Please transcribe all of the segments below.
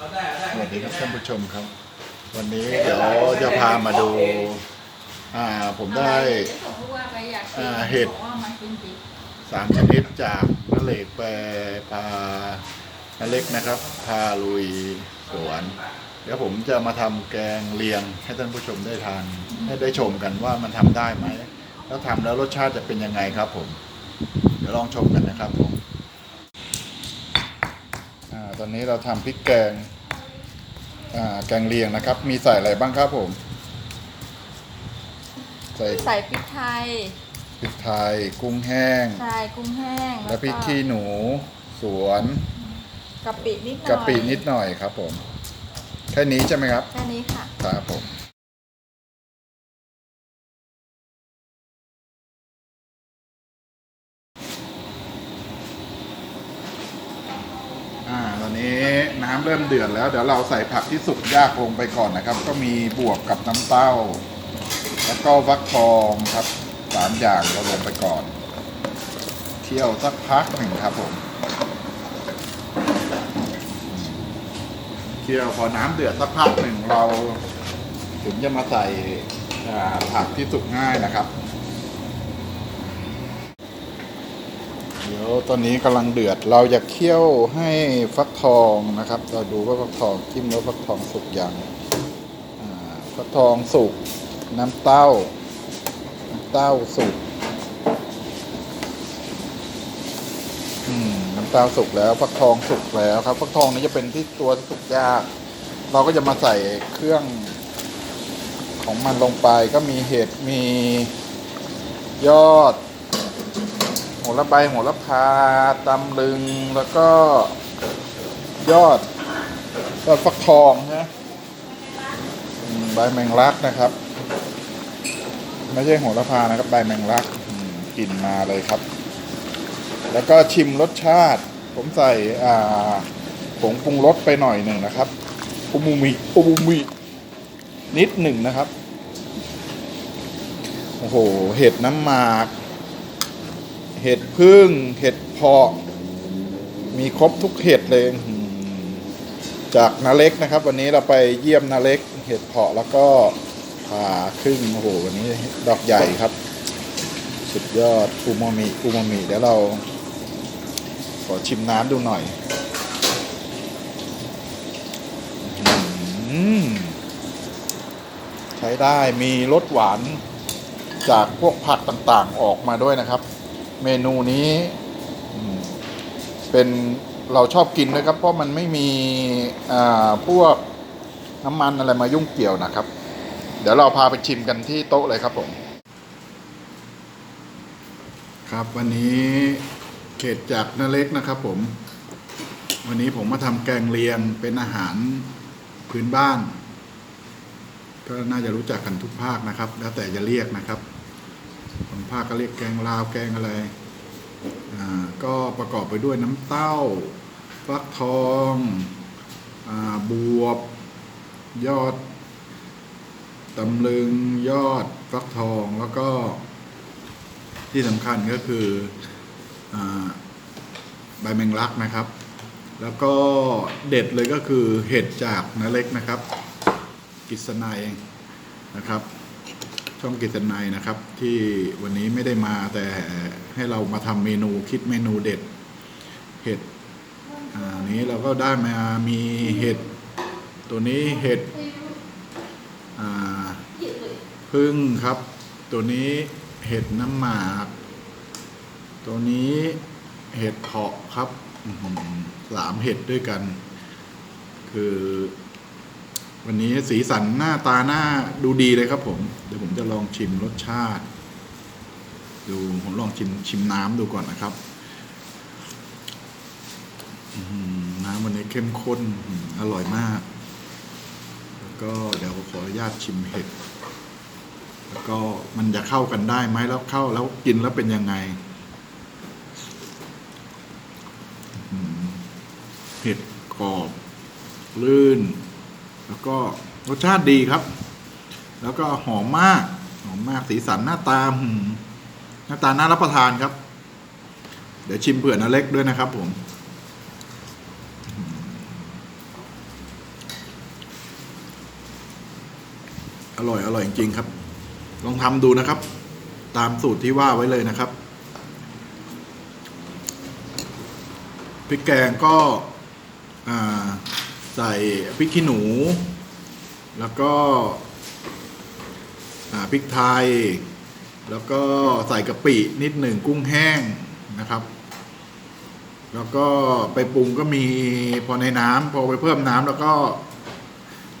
สวัสดีครับท่านผู้ชมครับ วันนี้เดี๋ยวจะพามาดู อ่าผมได้อ่าเห็ดสามชนิดจากนเลกไปพานเล็กนะครับ พาลุยสวนเดี๋ยวผมจะมาทำแกงเลียงให้ท่านผู้ชมได้ทานให้ได้ชมกันว่ามันทำได้ไหมแล้วทำแล้วรสชาติจะเป็นยังไงครับผม เดี๋ยวลองชมกันนะครับผมอ่า ตอนนี้เราทำพริกแกงอ่าแกงเลียงนะครับ มีใส่อะไรบ้างครับผม ใส่ใส่พริกไทยพริกไทย กุ้งแห้งใส่กุ้งแห้ง และพริกขี้หนู สวนกะปินิดหน่อยกะปินิดหน่อยครับผม แค่นี้ใช่ไหมครับ แค่นี้ค่ะ ครับผม อนนี้น้ำเริ่มเดือดแล้ว เดี๋ยวเราใส่ผักที่สุกยากลงไปก่อนนะครับ ก็มีบวบกับน้ำเต้า แล้วก็ฟักทองครับสามอย่างเราลงไปก่อนเคี่ยวสักพักหนึ่งครับผมเคี่ยวพอน้ำเดือดสักพักหนึ่งเรา ถึงจะมาใส่ผักที่สุกง่ายนะครับ เดี๋ยว ตอนนี้กำลังเดือด เราจะเคี่ยวให้ฟักทองนะครับ เราดูว่าฟักทองจิ้มแล้วฟักทองสุกยังฟักทองสุก น้ำเต้า น้ำเต้าสุกน้ำเต้าสุกแล้วฟักทองสุกแล้วครับฟักทองนี้จะเป็นที่ตัวที่สุกยาก เราก็จะมาใส่เครื่องของมันลงไปก็มีเห็ดมียอด หระใบโหระพาตำลึงแล้วก็ยอดยอดฟักทองนะอืมใบแมงลักนะครับ ไม่ใช่โหระพานะครับ ใบแมงลักกลิ่นมาเลยครับ แล้วก็ชิมรสชาติ ผมใส่อ่าผงปรุงรสไปหน่อยหนึ่งนะครับอูมูมิอูมูมินิดหนึ่งนะครับ โอ้โห เห็ดน้ำหมาก เห็ดพึ่ง เห็ดเพาะ มีครบทุกเห็ดเลย จากนาเล็กนะครับ วันนี้เราไปเยี่ยมนาเล็ก เห็ดเพาะแล้วก็ผ่าครึ่งโอ้โหวันนี้ดอกใหญ่ครับ สุดยอดอูมามิอูมามิเดี๋ยวเรา ขอชิมน้ำดูหน่อยอืมใช้ได้มีรสหวานจากพวกผักต่างๆออกมาด้วยนะครับ เมนูนี้เป็นเราชอบกินด้วยครับ เพราะมันไม่มีพวกน้ำมันอะไรมายุ่งเกี่ยวนะครับ เดี๋ยวเราพาไปชิมกันที่โต๊ะเลยครับผม ครับวันนี้เขตจากนาเล็กนะครับผม วันนี้ผมมาทำแกงเลียงเป็นอาหารพื้นบ้าน ก็น่าจะรู้จักกันทุกภาคนะครับ แล้วแต่จะเรียกนะครับ ภาคก็เรียกแกงลาวแกงอะไร ก็ประกอบไปด้วยน้ำเต้าฟักทองอบวบ ยอดตำลึงยอดฟักทองแล้วก็ที่สำคัญก็คืออใบแมงลักนะครับ แล้วก็เด็ดเลยก็คือเห็ดจากนาเล็กนะครับ กิษณัยนะครับ ช่องกิตนัยนะครับ ที่วันนี้ไม่ได้มาแต่ให้เรามาทำเมนูคิดเมนูเด็ด เห็ดอ่านี้เราก็ได้มามีเห็ด ตัวนี้เห็ดพึ่งครับ ตัวนี้เห็ดน้ำหมาก ตัวนี้เห็ดเพาะครับสามเห็ดด้วยกัน คือ วันนี้สีสันหน้าตาหน้าดูดีเลยครับผม เดี๋ยวผมจะลองชิมรสชาติ ดูผมลองชิมชิมน้ำดูก่อนนะครับน้ำวันนี้เข้มข้นอร่อยมาก แล้วก็เดี๋ยวขออนุญาตชิมเห็ด แล้วก็มันจะเข้ากันได้ไหมแล้วเข้าแล้วกินแล้วเป็นยังไงเห็ดกรอบลื่น แล้วก็รสชาติดีครับ แล้วก็หอมมากหอมมากสีสันหน้าตาหน้าตาน่ารับประทานครับ เดี๋ยวชิมเผื่อนาเล็กด้วยนะครับ ผมอร่อย อร่อย จริงครับ ลองทำดูนะครับ ตามสูตรที่ว่าไว้เลยนะครับพริกแกงก็อ่า ใส่พริกขี้หนู แล้วก็พริกไทย แล้วก็ใส่กะปินิดหนึ่งกุ้งแห้งนะครับ แล้วก็ไปปรุงก็มีพอในน้ำพอไปเพิ่มน้ำแล้วก็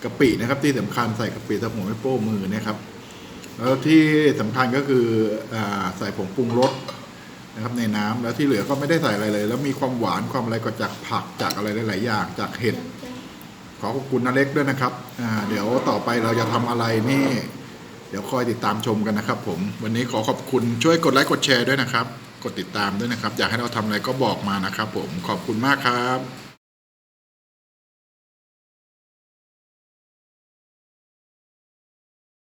กะปินะครับ ที่สำคัญใส่กะปิตะหัวไม่โป้มือเนะครับ แล้วที่สำคัญก็คืออใส่ผงปรุงรสนะครับในน้ำแล้วที่เหลือก็ไม่ได้ใส่อะไรเลย แล้วมีความหวานความอะไรก็จากผักจากอะไรหลาย ๆ อย่าง จากเห็ด ขอขอบคุณนาเล็กด้วยนะครับเดี๋ยวต่อไปเราจะทำอะไรนี่ เดี๋ยวคอยติดตามชมกันนะครับ ผม วันนี้ขอขอบคุณช่วยกดไลค์กดแชร์ด้วยนะครับ กดติดตามด้วยนะครับ อยากให้เราทำอะไรก็บอกมานะครับ ผมขอบคุณมากครับ